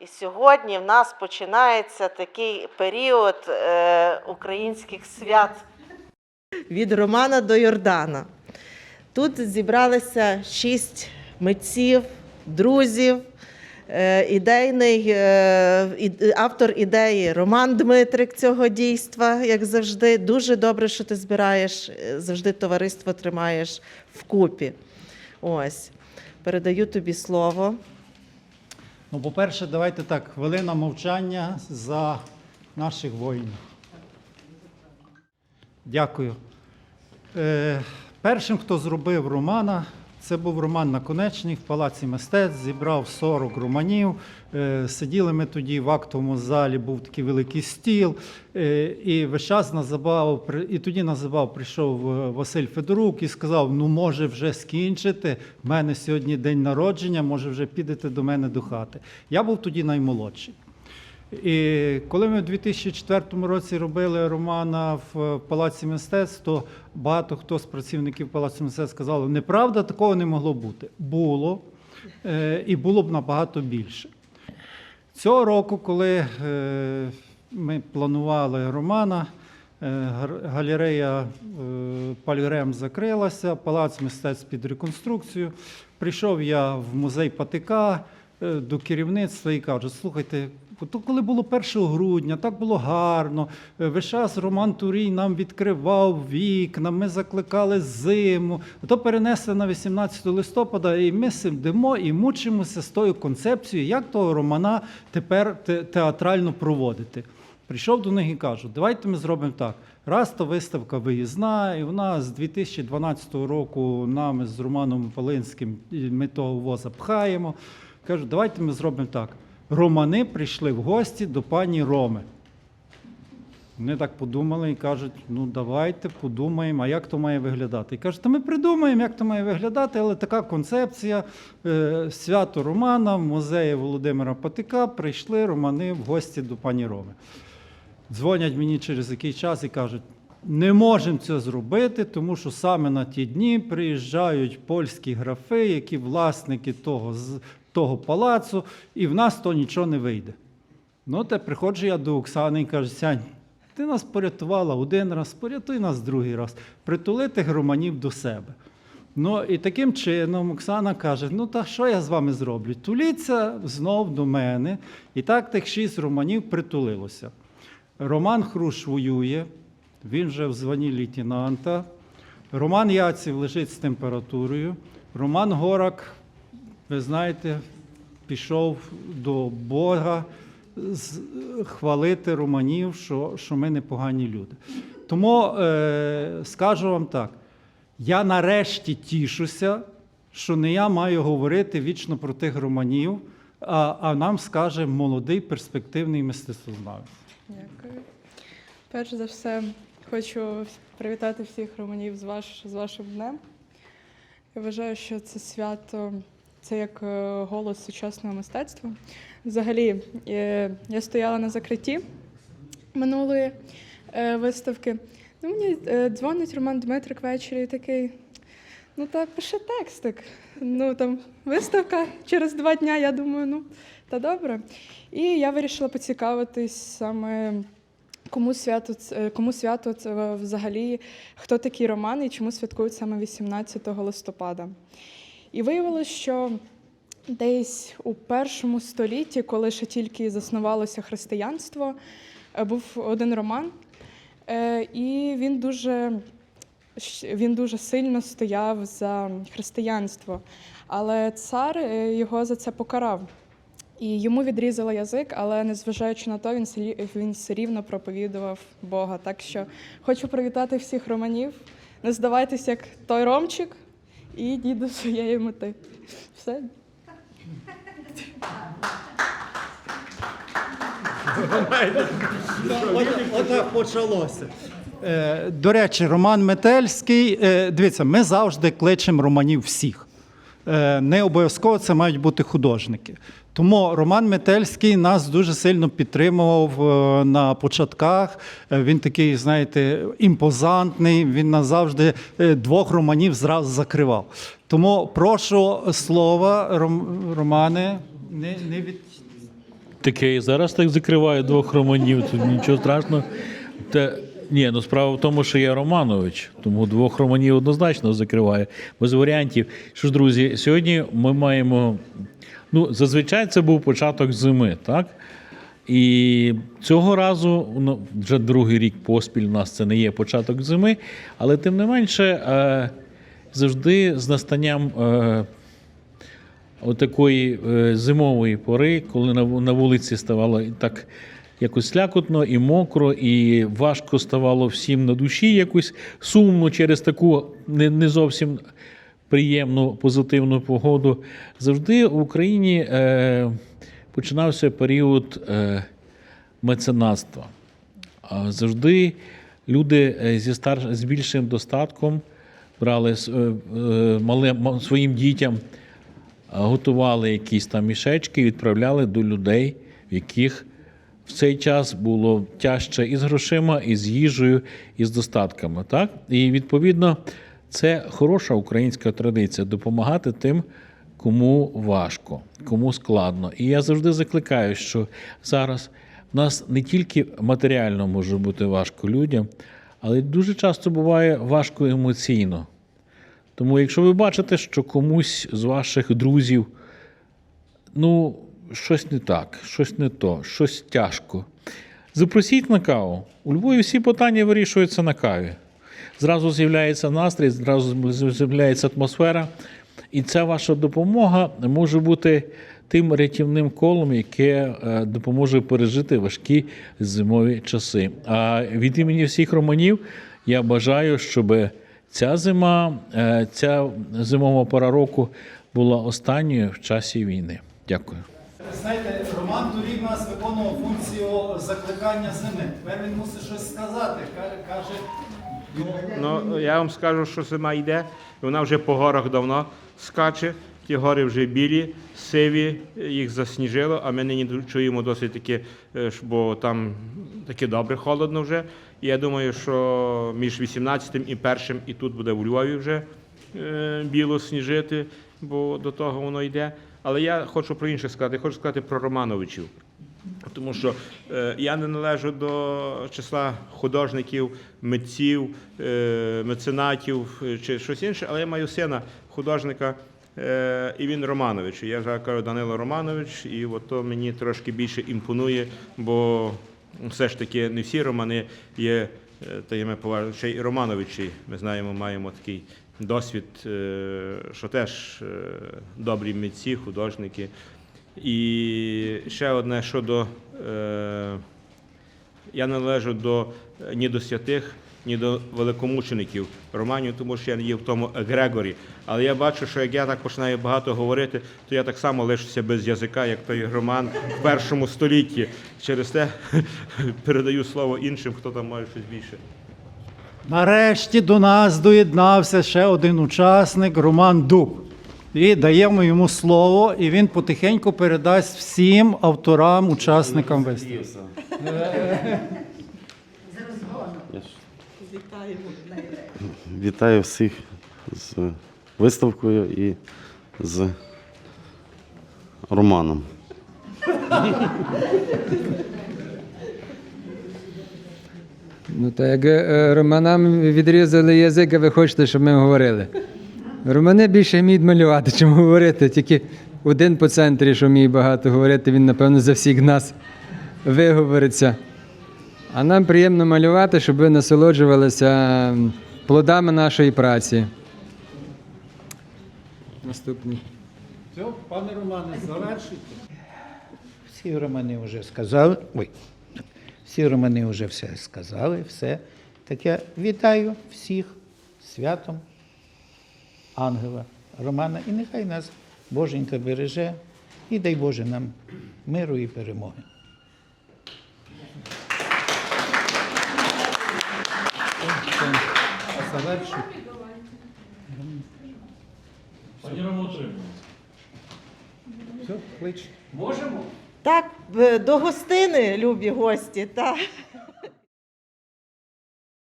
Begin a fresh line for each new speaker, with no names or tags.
І сьогодні в нас починається такий період е, українських свят від Романа до Йордана. Тут зібралися шість митців, друзів. Е, Ідейний е, автор ідеї Роман Дмитрик цього дійства, як завжди. Дуже добре, що ти збираєш, е, завжди товариство тримаєш вкупі. Ось. Передаю тобі слово.
Ну, по-перше, давайте так, хвилина мовчання за наших воїнів. Дякую. Е, першим, хто зробив романа, це був Роман Наконечний в Палаці мистецтв, зібрав 40 романів. Е, сиділи ми тоді в актовому залі, був такий великий стіл. Е, і весь час на забаву, при- і тоді на забаву прийшов е, Василь Федорук і сказав: ну, може, вже скінчити. В мене сьогодні день народження, може, вже підете до мене до хати. Я був тоді наймолодший. І коли ми в 2004 році робили романа в Палаці мистецтв, то багато хто з працівників Палацу мистецтв сказали, неправда, такого не могло бути. Було, е, і було б набагато більше. Цього року, коли е, ми планували романа, е, галерея Пальгрем закрилася, палац мистецтв під реконструкцію. Прийшов я в музей Патика до керівництва і кажу: слухайте, то коли було 1 грудня, так було гарно. е, Весь час Роман Турій нам відкривав вікна, ми закликали зиму. То перенесли на 18 листопада, і ми сидимо і мучимося з тою концепцією, як того романа тепер театрально проводити. Прийшов до них і кажу, давайте ми зробимо так. Раз то виставка виїзна, і вона з 2012 року нами з Романом Полинським ми того воза пхаємо. Кажу, давайте ми зробимо так. Романи прийшли в гості до пані Роми. Вони так подумали і кажуть: ну давайте подумаємо, а як то має виглядати. І кажуть, та ми придумаємо, як то має виглядати, але така концепція е, свято Романа в музеї Володимира Патика прийшли романи в гості до пані Роми. Дзвонять мені через який час і кажуть, не можемо це зробити, тому що саме на ті дні приїжджають польські графи, які власники того, того палацу, і в нас то нічого не вийде. Ну, те приходжу я до Оксани і кажу, Сянь, ти нас порятувала один раз, порятуй нас другий раз, притули тих романів до себе. Ну і таким чином Оксана каже: ну та що я з вами зроблю? Туліться знов до мене. І так тих шість романів притулилося. Роман Хруш воює, він вже в званні лейтенанта. Роман Яців лежить з температурою. Роман Горак, ви знаєте, пішов до Бога хвалити романів, що, що ми непогані люди. Тому е, скажу вам так: я нарешті тішуся, що не я маю говорити вічно про тих романів, а, а нам скаже молодий перспективний мистецтвознавець.
Дякую. Перш за все, хочу привітати всіх романів з, ваш, з вашим днем. Я вважаю, що це свято це як е, голос сучасного мистецтва. Взагалі, е, я стояла на закритті минулої е, виставки. Ну, мені дзвонить Роман Дмитрик ввечері і такий. Ну, та пиши текстик. Ну там виставка через два дня. Я думаю, ну та добре. І я вирішила поцікавитись саме. Кому свято, кому свято взагалі, хто такий Роман і чому святкують саме 18 листопада? І виявилося, що десь у першому столітті, коли ще тільки заснувалося християнство, е, був один роман, е, і він дуже, він дуже сильно стояв за християнство. Але цар е, його за це покарав. І йому відрізали язик, але незважаючи на то, він він все рівно проповідував Бога. Так що хочу привітати всіх романів. Не здавайтеся, як той ромчик, і йдіть до своєї мети. Все.
Отак почалося. Е, До речі, Роман Метельський. е, Дивіться, ми завжди кличемо романів всіх. Е, Не обов'язково це мають бути художники. Тому Роман Метельський нас дуже сильно підтримував е, на початках. Е, Він такий, знаєте, імпозантний. Він нас завжди е, двох романів зразу закривав. Тому прошу слова, Романе, не, не від
Таке і зараз так закриваю двох романів, тут нічого страшного. Та, ні, ну справа в тому, що я Романович, тому двох романів однозначно закриваю, без варіантів. Що ж, друзі, сьогодні ми маємо. Ну, зазвичай це був початок зими, так? І цього разу, ну, вже другий рік поспіль у нас це не є початок зими, але тим не менше, е, завжди з настанням е, отакої е, зимової пори, коли на, вулиці ставало так якось слякотно і мокро, і важко ставало всім на душі, якось сумно через таку не зовсім приємну позитивну погоду. Завжди в Україні е, починався період е, меценатства. Завжди люди е, зі стар... з більшим достатком брали мале... своїм дітям, готували якісь там мішечки і відправляли до людей, в яких в цей час було тяжче і з грошима, і з їжею, і з достатками. Так? І відповідно це хороша українська традиція допомагати тим, кому важко, кому складно. І я завжди закликаю, що зараз в нас не тільки матеріально може бути важко людям, але дуже часто буває важко емоційно. Тому, якщо ви бачите, що комусь з ваших друзів ну, щось не так, щось не то, щось тяжко. Запросіть на каву. У Львові всі питання вирішуються на каві. Зразу з'являється настрій, зразу з'являється атмосфера. І ця ваша допомога може бути тим рятівним колом, яке е, допоможе пережити важкі зимові часи. А від імені всіх романів я бажаю, щоб ця зима, е, ця зимова пора року була останньою в часі війни. Дякую.
Знаєте, Роман торік у нас виконував функцію закликання зими. Тепер мусить щось сказати. Каже
Ну, я вам скажу, що зима йде, і вона вже по горах давно скаче. Ті гори вже білі, сиві, їх засніжило, а ми нині чуємо досить таки, е, бо там таке добре холодно вже. І я думаю, що між 18 і 1 і тут буде в Львові вже е, біло сніжити, бо до того воно йде. Але я хочу про інше сказати, я хочу сказати про Романовичів. Тому що е, я не належу до числа художників, митців, е, меценатів е, чи щось інше, але я маю сина художника, і він Романович. Я вже кажу Данило Романович, і от то мені трошки більше імпонує, бо все ж таки не всі романи є такими поважними. Ще й Романовичі, ми знаємо, маємо такий досвід, що теж добрі митці, художники. І ще одне щодо. Е, я належу до е, ні до святих, ні до великомучеників романів, тому що я не є в тому егрегорі. Але я бачу, що як я так починаю багато говорити, то я так само лишуся без язика, як той роман в першому столітті. Через те передаю слово іншим, хто там має щось більше.
Нарешті до нас доєднався ще один учасник Роман Дуб. І даємо йому слово, і він потихеньку передасть всім авторам, учасникам виставки.
Вітаю всіх з виставкою і з романом.
Ну, то як е, романам відрізали язик, а ви хочете, щоб ми говорили. Романи більше вміють малювати, чим говорити. Тільки один по центрі, що вміє багато говорити, він, напевно, за всіх нас виговориться. А нам приємно малювати, щоб ви насолоджувалися плодами нашої праці. Наступний.
Все, пане Романе, завершуйте.
Всі романи вже сказали. Ой. Всі романи вже все сказали, все. Так я вітаю всіх святом ангела Романа. І нехай нас Боженька береже і дай Боже нам миру і перемоги.
Завершуйте.
Все, клич. Можемо?
Так, е, до гостини, любі гості. Так.